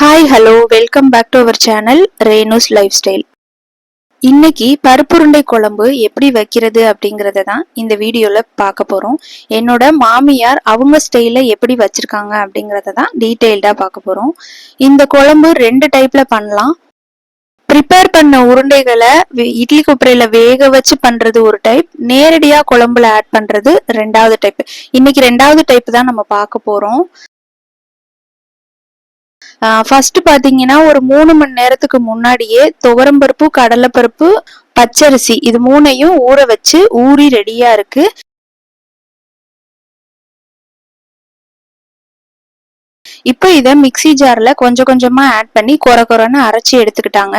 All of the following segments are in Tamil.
Hi hello welcome back to our channel Renu's life style இன்னைக்கு பருப்புருண்டை குழம்பு எப்படி வைக்கிறது அப்படிங்கிறத தான் இந்த வீடியோவில் பார்க்க போகிறோம் என்னோட மாமியார் அவங்க ஸ்டைலில் எப்படி வச்சுருக்காங்க அப்படிங்கிறத தான் டீட்டெயில்டாக பார்க்க போகிறோம் இந்த குழம்பு ரெண்டு டைப்பில் பண்ணலாம். ப்ரிப்பேர் பண்ண உருண்டைகளை இட்லி குப்பரையில் வேக வச்சு பண்ணுறது ஒரு டைப் நேரடியாக குழம்புல ஆட் பண்ணுறது ரெண்டாவது டைப் இன்னைக்கு ரெண்டாவது டைப் தான் நம்ம பார்க்க போகிறோம் ஃபர்ஸ்ட் பார்த்தீங்கன்னா ஒரு மூணு மணி நேரத்துக்கு முன்னாடியே துவரம்பருப்பு கடலைப்பருப்பு பச்சரிசி இது மூணையும் ஊற வச்சு ஊறி ரெடியா இருக்கு. இப்போ இதை மிக்சி ஜார்ல கொஞ்சம் கொஞ்சமாக ஆட் பண்ணி குறை குறைன்னு அரைச்சி எடுத்துக்கிட்டாங்க.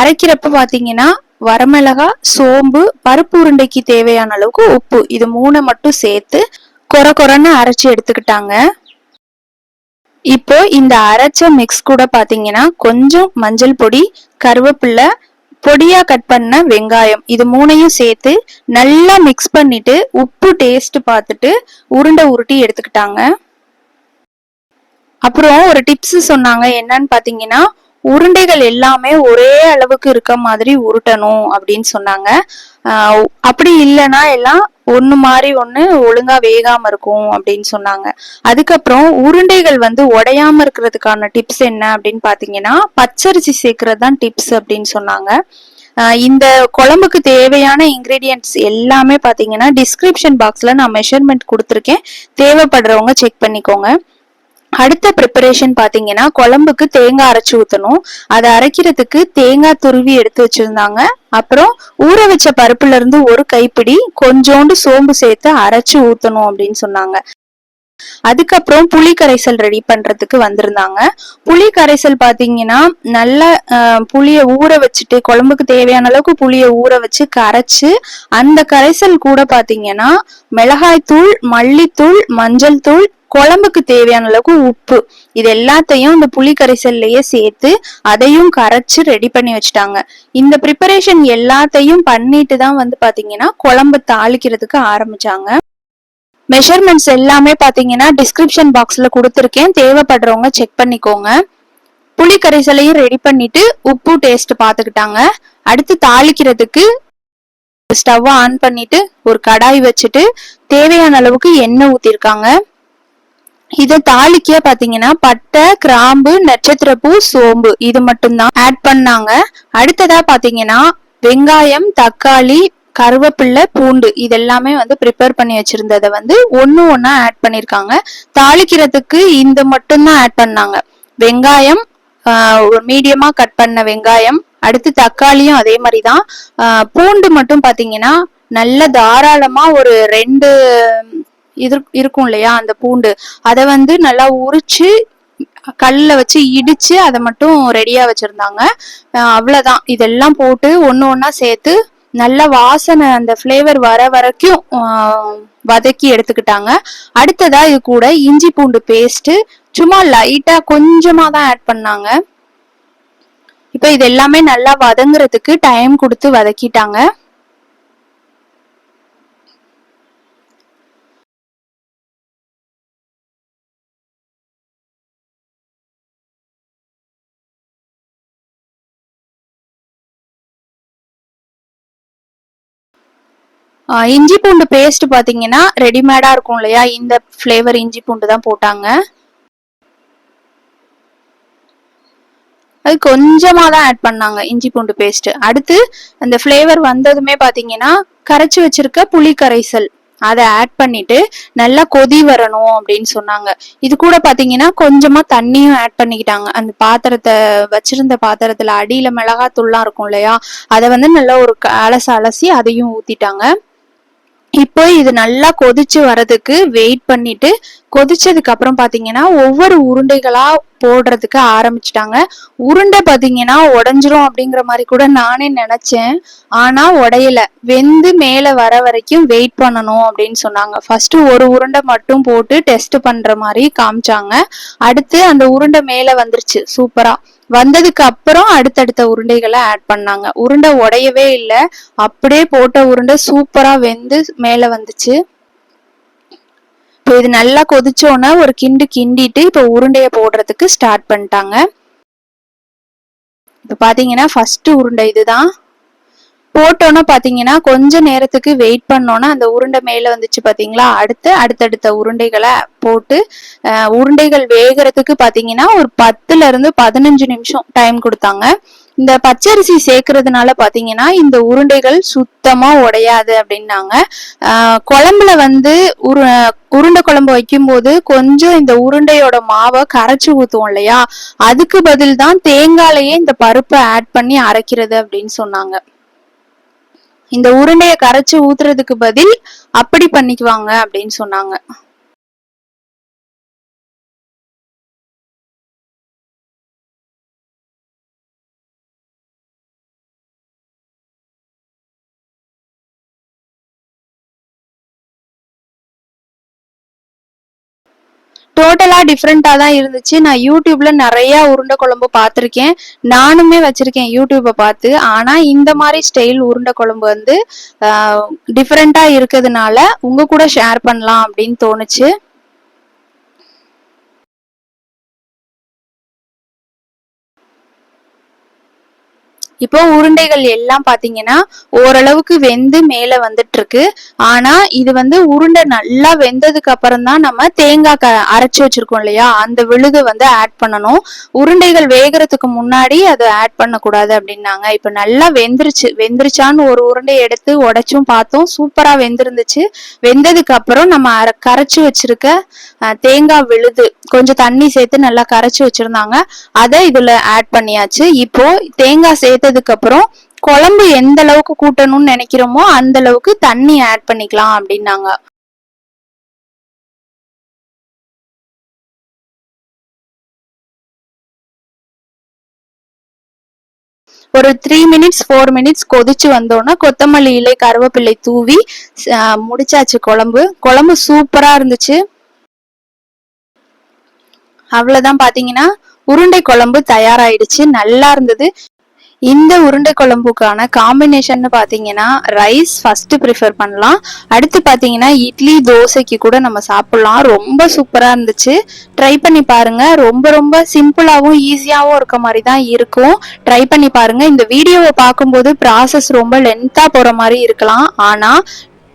அரைக்கிறப்ப பார்த்தீங்கன்னா வரமிளகா சோம்பு பருப்பு உருண்டைக்கு தேவையான அளவுக்கு உப்பு இது மூணை மட்டும் சேர்த்து குறை குறைன்னு அரைச்சி எடுத்துக்கிட்டாங்க. இப்போ இந்த அரைச்ச மிக்ஸ் கூட பாத்தீங்கன்னா கொஞ்சம் மஞ்சள் பொடி கருவேப்பிலை பொடியா கட் பண்ண வெங்காயம். இது மூணையும் சேர்த்து நல்லா மிக்ஸ் பண்ணிட்டு உப்பு டேஸ்ட் பார்த்துட்டு உருண்டை உருட்டி எடுத்துக்கிட்டாங்க. அப்புறம் ஒரு டிப்ஸ் சொன்னாங்க. என்னன்னு பாத்தீங்கன்னா உருண்டைகள் எல்லாமே ஒரே அளவுக்கு இருக்க மாதிரி உருட்டணும் அப்படின்னு சொன்னாங்க. அப்படி இல்லைன்னா எல்லாம் ஒன்று மாதிரி ஒன்று ஒழுங்கா வேகாம இருக்கும் அப்படின்னு சொன்னாங்க. அதுக்கப்புறம் உருண்டைகள் வந்து உடையாம இருக்கிறதுக்கான டிப்ஸ் என்ன அப்படின்னு பாத்தீங்கன்னா பச்சரிசி சேர்க்கறது தான் டிப்ஸ் அப்படின்னு சொன்னாங்க. இந்த குழம்புக்கு தேவையான இன்கிரீடியன்ட்ஸ் எல்லாமே பாத்தீங்கன்னா டிஸ்கிரிப்ஷன் பாக்ஸ்ல நான் மெஷர்மெண்ட் கொடுத்துருக்கேன். தேவைப்படுறவங்க செக் பண்ணிக்கோங்க. அடுத்த ப்ரிப்பரேஷன் பார்த்தீங்கன்னா குழம்புக்கு தேங்காய் அரைச்சு ஊற்றணும் அதை அரைக்கிறதுக்கு தேங்காய் துருவி எடுத்து வச்சுருந்தாங்க. அப்புறம் ஊற வச்ச பருப்புல இருந்து ஒரு கைப்பிடி கொஞ்சோண்டு சோம்பு சேர்த்து அரைச்சி ஊற்றணும் அப்படின்னு சொன்னாங்க. அதுக்கப்புறம் புளி கரைசல் ரெடி பண்றதுக்கு வந்திருந்தாங்க. புளி கரைசல் பாத்தீங்கன்னா நல்ல புளிய ஊற வச்சுட்டு குழம்புக்கு தேவையான அளவுக்கு புளிய ஊற வச்சு கரைச்சு அந்த கரைசல் கூட பாத்தீங்கன்னா மிளகாய் தூள் மல்லித்தூள் மஞ்சள் தூள் குழம்புக்கு தேவையான அளவுக்கு உப்பு. இது எல்லாத்தையும் இந்த புளி கரைசல்லையே சேர்த்து அதையும் கரைச்சு ரெடி பண்ணி வச்சுட்டாங்க. இந்த ப்ரிப்பரேஷன் எல்லாத்தையும் பண்ணிட்டு தான் வந்து பாத்தீங்கன்னா குழம்பு தாளிக்கிறதுக்கு ஆரம்பிச்சாங்க. மெஷர்மெண்ட்ஸ் எல்லாமே பாத்தீங்கன்னா டிஸ்கிரிப்ஷன் பாக்ஸ்ல கொடுத்துருக்கேன். தேவைப்படுறவங்க செக் பண்ணிக்கோங்க. புளி கரைசலையும் ரெடி பண்ணிட்டு உப்பு டேஸ்ட் பாத்துக்கிட்டாங்க. அடுத்து தாளிக்கிறதுக்கு ஸ்டவ் ஆன் பண்ணிட்டு ஒரு கடாய் வச்சுட்டு தேவையான அளவுக்கு எண்ணெய் ஊத்திருக்காங்க. இதை தாளிக்க பாத்தீங்கன்னா பட்டை கிராம்பு நட்சத்திரப்பூ சோம்பு. இது மட்டும்தான் ஆட் பண்ணாங்க. அடுத்ததா பாத்தீங்கன்னா வெங்காயம் தக்காளி கருவேப்பிள்ளை பூண்டு. இதெல்லாமே வந்து ப்ரிப்பேர் பண்ணி வச்சிருந்ததை வந்து ஒன்னு ஒன்னா ஆட் பண்ணிருக்காங்க. தாளிக்கிறதுக்கு இந்த மட்டும்தான் ஆட் பண்ணாங்க. வெங்காயம் மீடியமா கட் பண்ண வெங்காயம் அடுத்து தக்காளியும் அதே மாதிரி தான் பூண்டு மட்டும் பாத்தீங்கன்னா நல்ல தாராளமா ஒரு ரெண்டு இது இருக்கும் இல்லையா? அந்த பூண்டு. அதை வந்து நல்லா உரிச்சு கல்ல வச்சு இடிச்சு அதை மட்டும் ரெடியா வச்சிருந்தாங்க. அவ்வளவுதான். இதெல்லாம் போட்டு ஒன்னு ஒன்னா சேர்த்து நல்ல வாசனை அந்த ஃப்ளேவர் வர வரைக்கும் வதக்கி எடுத்துக்கிட்டாங்க. அடுத்ததா இது கூட இஞ்சி பூண்டு பேஸ்ட் சும்மா லைட்டா கொஞ்சமா தான் ஆட் பண்ணாங்க. இப்ப இது எல்லாமே நல்லா வதங்குறதுக்கு டைம் கொடுத்து வதக்கிட்டாங்க. இஞ்சி பூண்டு பேஸ்ட் பார்த்தீங்கன்னா ரெடிமேடாக இருக்கும் இல்லையா? இந்த ஃப்ளேவர் இஞ்சி பூண்டு தான் போட்டாங்க. அது கொஞ்சமாக தான் ஆட் பண்ணாங்க இஞ்சி பூண்டு பேஸ்ட் அடுத்து அந்த ஃப்ளேவர் வந்ததுமே பார்த்தீங்கன்னா கரைச்சி வச்சிருக்க புளி கரைசல். அதை ஆட் பண்ணிட்டு நல்லா கொதி வரணும் அப்படின்னு சொன்னாங்க. இது கூட பாத்தீங்கன்னா கொஞ்சமா தண்ணியும் ஆட் பண்ணிக்கிட்டாங்க. அந்த பாத்திரத்தை வச்சிருந்த பாத்திரத்துல அடியில மிளகாத்தூள்லாம் இருக்கும் இல்லையா? அதை வந்து நல்லா ஒரு அலசி அலசி அதையும் ஊத்திட்டாங்க. இப்போ இது நல்லா கொதிச்சு வரதுக்கு வெயிட் பண்ணிட்டு கொதிச்சதுக்கு அப்புறம் பாத்தீங்கன்னா ஒவ்வொரு உருண்டைகளா போடுறதுக்கு ஆரம்பிச்சிட்டாங்க. உருண்டை பாத்தீங்கன்னா உடஞ்சிரும் அப்படிங்கிற மாதிரி கூட நானே நினைச்சேன். ஆனா உடையல. வெந்து மேல வர வரைக்கும் வெயிட் பண்ணணும் அப்படின்னு சொன்னாங்க. ஃபர்ஸ்ட் ஒரு உருண்டை மட்டும் போட்டு டெஸ்ட் பண்ற மாதிரி காமிச்சாங்க. அடுத்து அந்த உருண்டை மேல வந்துருச்சு. சூப்பரா. வந்ததுக்கு அப்புறம் அடுத்தடுத்த உருண்டைகளை ஆட் பண்ணாங்க. உருண்டை உடையவே இல்லை. அப்படியே போட்ட உருண்டை சூப்பரா வெந்து மேல வந்துச்சு. இப்போ இது நல்லா கொதிச்சோன்னா ஒரு கிண்டு கிண்டிட்டு இப்போ உருண்டையை போடுறதுக்கு ஸ்டார்ட் பண்ணிட்டாங்க. இப்போ பார்த்தீங்கன்னா ஃபர்ஸ்ட் உருண்டை இதுதான். போட்டோன்னு பார்த்தீங்கன்னா கொஞ்ச நேரத்துக்கு வெயிட் பண்ணோன்னா அந்த உருண்டை மேலே வந்துச்சு பார்த்தீங்களா அடுத்து அடுத்தடுத்த உருண்டைகளை போட்டு உருண்டைகள் வேகிறதுக்கு பார்த்தீங்கன்னா ஒரு பத்துல இருந்து பதினஞ்சு நிமிஷம் டைம் கொடுத்தாங்க. இந்த பச்சரிசி சேர்க்கறதுனால பார்த்தீங்கன்னா இந்த உருண்டைகள் சுத்தமா உடையாது அப்படின்னாங்க. ஆஹ், குழம்புல வந்து உரு உருண்டை குழம்பு வைக்கும்போது கொஞ்சம் இந்த உருண்டையோட மாவை கரைச்சி ஊத்துவோம் இல்லையா? அதுக்கு பதில் தான் தேங்காயிலேயே இந்த பருப்பை ஆட் பண்ணி அரைக்கிறது அப்படின்னு சொன்னாங்க. இந்த உருண்டைய கரைச்சு ஊத்துறதுக்கு பதில் அப்படி பண்ணிக்குவாங்க அப்படின்னு சொன்னாங்க. டோட்டலா டிஃப்ரெண்டா தான் இருந்துச்சு. நான் யூடியூப்ல நிறைய உருண்டை குழம்பு பார்த்துருக்கேன். நானுமே வச்சிருக்கேன் யூடியூப்பை பார்த்து. ஆனா இந்த மாதிரி ஸ்டைல் உருண்டை குழம்பு வந்து டிஃப்ரெண்டா இருக்கிறதுனால உங்க கூட ஷேர் பண்ணலாம் அப்படின்னு தோணுச்சு. இப்போ உருண்டைகள் எல்லாம் பாத்தீங்கன்னா ஓரளவுக்கு வெந்து மேல வந்துட்டு இருக்கு ஆனா இது வந்து உருண்டை நல்லா வெந்ததுக்கு அப்புறம் தான் நம்ம தேங்காய் க அரைச்சு வச்சிருக்கோம் இல்லையா? அந்த விழுது வந்து ஆட் பண்ணணும். உருண்டைகள் வேகறதுக்கு முன்னாடி அதை ஆட் பண்ணக்கூடாது அப்படின்னாங்க. இப்ப நல்லா வெந்துருச்சு வெந்துருச்சான்னு ஒரு உருண்டை எடுத்து உடைச்சும் பார்த்தோம். சூப்பரா வெந்திருந்துச்சு. வெந்ததுக்கு அப்புறம் நம்ம கரைச்சு வச்சிருக்க தேங்காய் விழுது கொஞ்சம் தண்ணி சேர்த்து நல்லா கரைச்சு வச்சிருந்தாங்க. அதை இதுல ஆட் பண்ணியாச்சு. இப்போ தேங்காய் சேர்த்து சேர்த்ததுக்கு அப்புறம் குழம்பு எந்த அளவுக்கு கூட்டணும்னு நினைக்கிறோமோ அந்த அளவுக்கு தண்ணி ஆட் பண்ணிக்கலாம் அப்படின்னாங்க. ஒரு த்ரீ மினிட்ஸ் ஃபோர் மினிட்ஸ் கொதிச்சு வந்தோன்னா கொத்தமல்லி இலை கருவேப்பிலை தூவி முடிச்சாச்சு குழம்பு. குழம்பு சூப்பரா இருந்துச்சு. அவ்வளவுதான் பாத்தீங்கன்னா. உருண்டை குழம்பு தயாராயிடுச்சு. நல்லா இருந்தது. இந்த உருண்டை குழம்புக்கான காம்பினேஷன் பாத்தீங்கன்னா ரைஸ் ஃபர்ஸ்ட் ப்ரிஃபர் பண்ணலாம். அடுத்து பாத்தீங்கன்னா இட்லி தோசைக்கு கூட நம்ம சாப்பிடலாம். ரொம்ப சூப்பரா இருந்துச்சு. ட்ரை பண்ணி பாருங்க. ரொம்ப ரொம்ப சிம்பிளாகவும் ஈஸியாகவும் இருக்க மாதிரி தான் இருக்கும். ட்ரை பண்ணி பாருங்க. இந்த வீடியோவை பார்க்கும்போது ப்ராசஸ் ரொம்ப லென்த்தா போற மாதிரி இருக்கலாம். ஆனா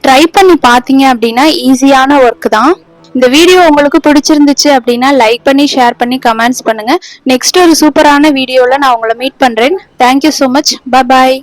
ட்ரை பண்ணி பார்த்தீங்க அப்படின்னா ஈஸியான ஒர்க் தான். இந்த வீடியோ உங்களுக்கு பிடிச்சிருந்துச்சு அப்படின்னா லைக் பண்ணி ஷேர் பண்ணி கமெண்ட்ஸ் பண்ணுங்க. நெக்ஸ்ட் ஒரு சூப்பரான வீடியோவில் நான் உங்களை மீட் பண்றேன். Thank you so much bye